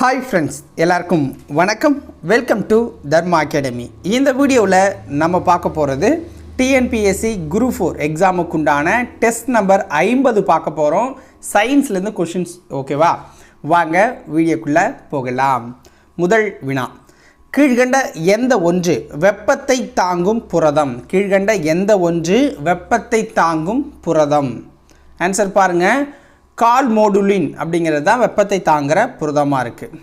Hi friends எல்லாருக்கும் வணக்கம். Welcome to Dharma academy இந்த வீடியோவில் நம்ம பார்க்க போகிறது டிஎன்பிஎஸ்சி குரு ஃபோர் எக்ஸாமுக்கு உண்டான டெஸ்ட் நம்பர் ஐம்பது பார்க்க போகிறோம் சயின்ஸ்லேருந்து கொஷின்ஸ் ஓகேவா வாங்க வீடியோக்குள்ளே போகலாம். முதல் வினா. கீழ்கண்ட எந்த ஒன்று வெப்பத்தை தாங்கும் புரதம்? கீழ்கண்ட எந்த ஒன்று வெப்பத்தை தாங்கும் புரதம்? ஆன்சர் பாருங்கள் கால் மோடுலின் அப்படிங்கிறது தான் வெப்பத்தை தாங்குகிற புரதமாக இருக்குது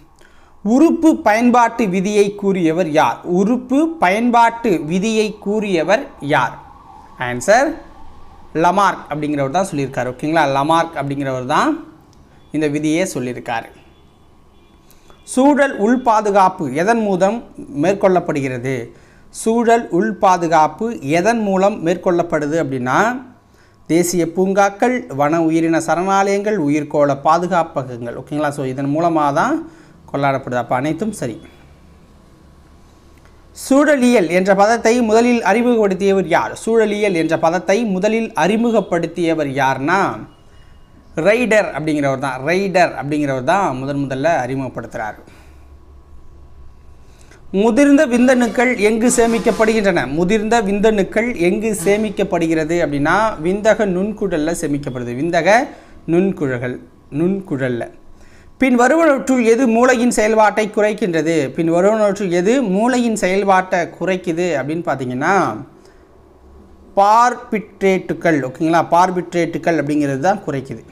உறுப்பு பயன்பாட்டு விதியை கூறியவர் யார்? உறுப்பு பயன்பாட்டு விதியை கூறியவர் யார்? ஆன்சர் லமார்க் அப்படிங்கிறவர் தான் சொல்லியிருக்காரு. ஓகேங்களா லமார்க் அப்படிங்கிறவர் தான் இந்த விதியை சொல்லியிருக்காரு. சூழல் உள் பாதுகாப்பு எதன் மூலம் மேற்கொள்ளப்படுகிறது? சூழல் உள் பாதுகாப்பு எதன் மூலம் மேற்கொள்ளப்படுது அப்படின்னா தேசிய பூங்காக்கள் வன உயிரின சரணாலயங்கள் உயிர்கோள பாதுகாப்பகங்கள். ஓகேங்களா ஸோ இதன் மூலமாக தான் கொண்டாடப்படுது அப்போ அனைத்தும் சரி. சூழலியல் என்ற பதத்தை முதலில் அறிமுகப்படுத்தியவர் யார்? சூழலியல் என்ற பதத்தை முதலில் அறிமுகப்படுத்தியவர் யார்னா ரைடர் அப்படிங்கிறவர் தான். ரைடர் அப்படிங்கிறவர் தான் முதன் முதல்ல அறிமுகப்படுத்துகிறார் முதிர்ந்த விந்தணுக்கள் எங்கு சேமிக்கப்படுகின்றன? முதிர்ந்த விந்தணுக்கள் எங்கு சேமிக்கப்படுகிறது அப்படின்னா விந்தக நுண்குழலில் சேமிக்கப்படுது. விந்தக நுண்குழல்கள் நுண்குழலில். பின் வருவனவற்றுள் எது மூளையின் செயல்பாட்டை குறைக்கின்றது? பின் வருவனவற்றுள் எது மூளையின் செயல்பாட்டை குறைக்குது அப்படின்னு பார்த்தீங்கன்னா பார்பிட்ரேட்டுகள் ஓகேங்களா? பார்பிட்ரேட்டுகள் அப்படிங்கிறது தான் குறைக்குது.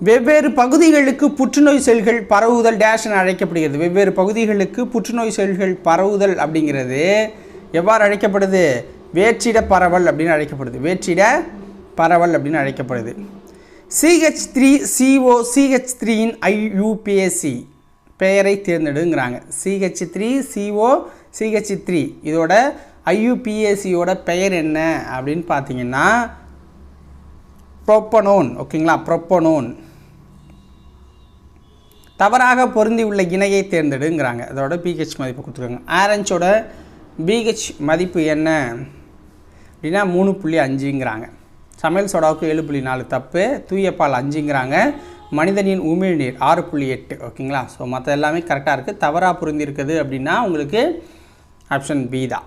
வெவ்வேறு பகுதிகளுக்கு புற்றுநோய் செல்கள் பரவுதல் டேஷ் என அழைக்கப்படுகிறது. வெவ்வேறு பகுதிகளுக்கு புற்றுநோய் செல்கள் பரவுதல் அப்படிங்கிறது எவ்வாறு அழைக்கப்படுது? வேற்றிட பரவல் அப்படின்னு அழைக்கப்படுது. வேற்றிட பரவல் அப்படின்னு அழைக்கப்படுது. சிஹெச் த்ரீ சிஓ சிஹெச் த்ரீயின் ஐயூபிஎஸ்சி பெயரை தேர்ந்தெடுங்கிறாங்க. CH three CO CH three இதோட ஐயூபிஎஸ்சியோட பெயர் என்ன அப்படின்னு பார்த்தீங்கன்னா ப்ரொப்பனோன் ஓகேங்களா ப்ரொப்பனோன் தவறாக பொருந்தி உள்ள இணையை தேர்ந்தெடுங்கிறாங்க. அதோட பிஹெச் மதிப்பு கொடுத்துருக்காங்க. ஆரஞ்சோட பிஹெச் மதிப்பு என்ன? அப்படின்னா மூணு புள்ளி அஞ்சுங்கிறாங்க. சமையல் சோடாவுக்கு ஏழு புள்ளி நாலு தப்பு. தூயப்பால் அஞ்சுங்கிறாங்க. மனிதனின் உமிழ்நீர் ஆறு புள்ளி எட்டு. ஓகேங்களா? ஸோ மற்ற எல்லாமே கரெக்டாக இருக்குது தவறாக பொருந்திருக்குது அப்படின்னா உங்களுக்கு ஆப்ஷன் பி தான்.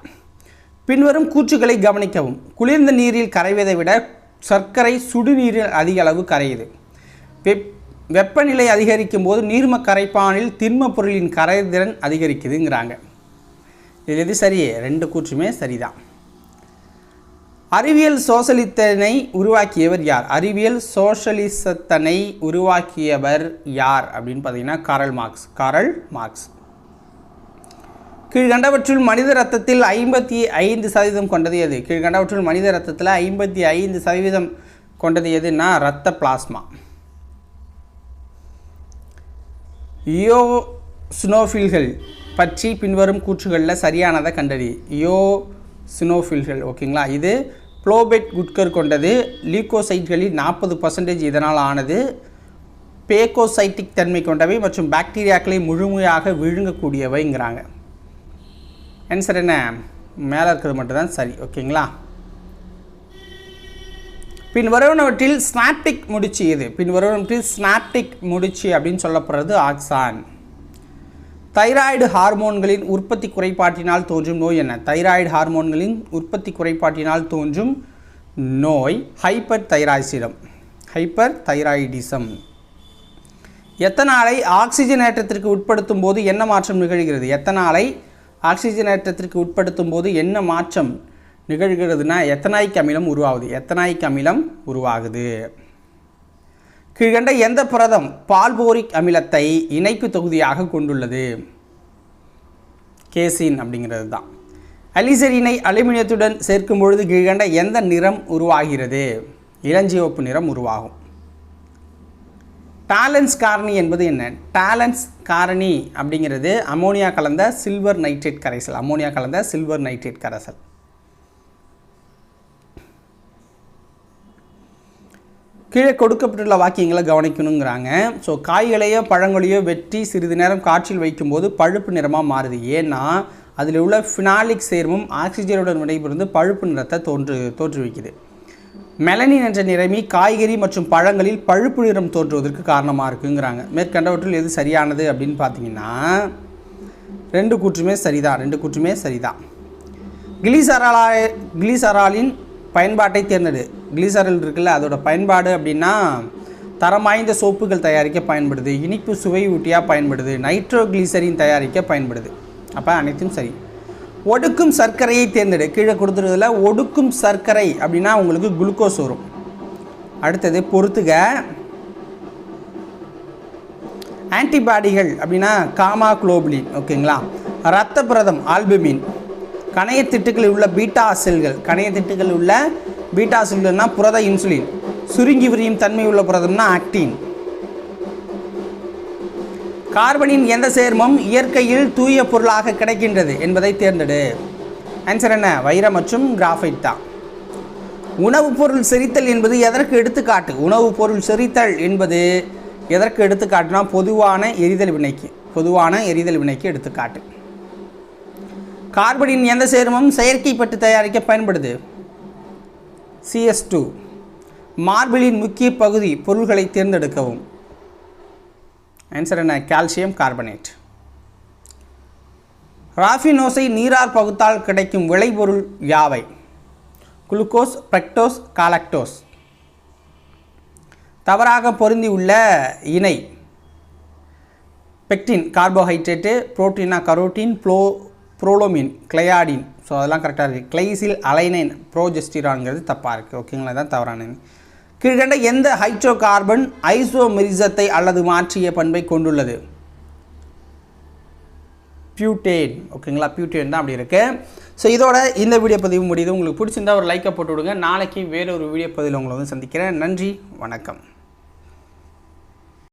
பின்வரும் கூற்றுகளை கவனிக்கவும். குளிர்ந்த நீரில் கரைவதை விட சர்க்கரை சுடுநீரில் அதிக அளவு கரையுது. வெப் வெப்பநிலை அதிகரிக்கும் போது நீர்ம கரைப்பானில் திண்ம பொருளின் கரைதிறன் அதிகரிக்குதுங்கிறாங்க. இது எது சரி? ரெண்டு கூற்றுமே சரிதான். அறிவியல் சோசலித்தனை உருவாக்கியவர் யார்? அறிவியல் சோஷலிசத்தனை உருவாக்கியவர் யார் அப்படின்னு பார்த்தீங்கன்னா காரல் மார்க்ஸ். Karl Marx. கீழ்கண்டவற்றுள் மனித ரத்தத்தில் ஐம்பத்தி ஐந்து சதவீதம் கொண்டது எது? கீழ்கண்டவற்றுள் மனித ரத்தத்தில் ஐம்பத்தி ஐந்து சதவீதம் கொண்டது எதுன்னா ரத்த பிளாஸ்மா. யோ ஸ்னோஃபில்கள் பற்றி பின்வரும் கூற்றுகளில் சரியானதை கண்டறி. யோ ஸ்னோஃபில்கள் ஓகேங்களா? இது ப்ளோபெட் குட்கர் கொண்டது. லீகோசைட்களில் நாற்பது பர்சன்டேஜ் இதனால் ஆனது. பேகோசைட்டிக் தன்மை கொண்டவை மற்றும் பாக்டீரியாக்களை முழுமையாக விழுங்கக்கூடியவைங்கிறாங்க. ஆன்சர் என்ன? மேலே இருக்கிறது மட்டும்தான் சரி ஓகேங்களா? பின் வருவனவற்றில் ஸ்னாப்டிக் முடிச்சு எது? பின் வருவனவற்றில் ஸ்னாப்டிக் முடிச்சு அப்படின்னு சொல்லப்படுறது ஆக்சான் தைராய்டு ஹார்மோன்களின் உற்பத்தி குறைபாட்டினால் தோன்றும் நோய் என்ன? தைராய்டு ஹார்மோன்களின் உற்பத்தி குறைபாட்டினால் தோன்றும் நோய் ஹைப்பர் தைராய்சிடம் ஹைப்பர் தைராய்டிசம் எத்தனாலை ஆக்சிஜனேற்றத்திற்கு உட்படுத்தும் போது என்ன மாற்றம் நிகழ்கிறது? எத்தனாலை ஆக்சிஜனேற்றத்திற்கு உட்படுத்தும் போது என்ன மாற்றம் நிகழ்கிறதுனா எத்தனாயிக் அமிலம் உருவாகுது? எத்தனாயிக் அமிலம் உருவாகுது? கீழ்கண்ட எந்த புரதம் பால்போரிக் அமிலத்தை இணைப்பு தொகுதியாக கொண்டுள்ளது? கேசின் அப்படிங்கிறது தான் அலிசரினை அலுமினியத்துடன் சேர்க்கும் பொழுது கீழ்கண்ட எந்த நிறம் உருவாகிறது? இளஞ்சிவப்பு நிறம் உருவாகும். டாலன்ஸ் காரணி என்பது என்ன? டாலன்ஸ் காரணி அப்படிங்கிறது அமோனியா கலந்த சில்வர் நைட்ரேட் கரைசல். அமோனியா கலந்த சில்வர் நைட்ரேட் கரைசல். கீழே கொடுக்கப்பட்டுள்ள வாக்கியங்களை கவனிக்கணுங்கிறாங்க. ஸோ காய்களையோ பழங்களையோ வெட்டி சிறிது நேரம் காற்றில் வைக்கும்போது பழுப்பு நிறமாக மாறுது. ஏன்னா அதில் உள்ள ஃபினாலிக் சேர்மம் ஆக்சிஜனுடன் விடைபெறுந்து பழுப்பு நிறத்தை தோன்று தோற்றுவிக்குது. மெலனின் என்ற நிறமி காய்கறி மற்றும் பழங்களில் பழுப்பு நிறம் தோன்றுவதற்கு காரணமாக இருக்குங்கிறாங்க. மேற்கண்டவற்றில் எது சரியானது அப்படின்னு பார்த்தீங்கன்னா ரெண்டு கூற்றுமே சரிதான் ரெண்டு கூற்றுமே சரிதான். கிளிசராலா கிளிசராலின் பயன்பாட்டை தேர்ந்தெடு. கிளிசரல் இருக்குல்ல அதோட பயன்பாடு அப்படின்னா தரம் வாய்ந்த சோப்புகள் தயாரிக்க பயன்படுது இனிப்பு சுவை ஊட்டியாக பயன்படுது நைட்ரோ கிளிசரின் தயாரிக்க பயன்படுது. அப்போ அனைத்தும் சரி. ஒடுக்கும் சர்க்கரையை தேர்ந்தெடு. கீழே கொடுத்துருதில் ஒடுக்கும் சர்க்கரை அப்படின்னா உங்களுக்கு குளுக்கோஸ் வரும். அடுத்தது பொறுத்துக. ஆன்டிபாடிகள் அப்படின்னா காமா குளோபுலின் ஓகேங்களா? இரத்த பிரதம் ஆல்புமின். கணையத்திட்டுகளில் உள்ள பீட்டா செல்கள். கணையத்திட்டுகளில் உள்ள பீட்டா செல்கள்னால் புரத இன்சுலின். சுருங்கி விரியும் தன்மை உள்ள புரதம்னா ஆக்டின். கார்பனின் எந்த சேர்மம் இயற்கையில் தூய பொருளாக கிடைக்கின்றது என்பதை தேர்ந்தெடு. ஆன்சர் என்ன? வைரம் மற்றும் கிராஃபைட் தான். உணவுப் பொருள் செரித்தல் என்பது எதற்கு எடுத்துக்காட்டு? உணவுப் பொருள் செரித்தல் என்பது எதற்கு எடுத்துக்காட்டுனா பொதுவான எரிதல் வினைக்கு. பொதுவான எரிதல் வினைக்கு எடுத்துக்காட்டு. கார்பனின் எந்த சேர்மம் செயற்கை பட்டு தயாரிக்க பயன்படுது. சிஎஸ் டூ மார்பிளின் முக்கிய பகுதி பொருள்களை தேர்ந்தெடுக்கவும். ஆன்சர் என்ன? கால்சியம் கார்பனேட் ராஃபினோஸை நீரார் பகுத்தால் கிடைக்கும் விளைபொருள் யாவை? Glucose fructose galactose. தவறாக பொருந்தி உள்ள இணை. பெக்டின் கார்போஹைட்ரேட்டு புரோட்டீனா கரோட்டின் ப்ளோ ப்ரோலோமின் கிளையாடின் ஸோ அதெல்லாம் கரெக்டாக இருக்குது கிளைசில் அலைனைன் ப்ரோஜெஸ்டிரான்ங்கிறது தப்பாக இருக்குது ஓகேங்களா தான் தவறான கீழ்கண்ட எந்த ஹைட்ரோ கார்பன் ஐசோமெரிசத்தை அல்லது மாற்றிய பண்பை கொண்டுள்ளது? பியூட்டேன். ஓகேங்களா பியூட்டேன் தான் அப்படி இருக்குது ஸோ இதோட இந்த வீடியோ பதிவு முடியுது. உங்களுக்கு பிடிச்சிருந்தா ஒரு லைக்கை போட்டு விடுங்க. நாளைக்கு வேறொரு வீடியோ பதிவில் உங்களை வந்து சந்திக்கிறேன். நன்றி வணக்கம்.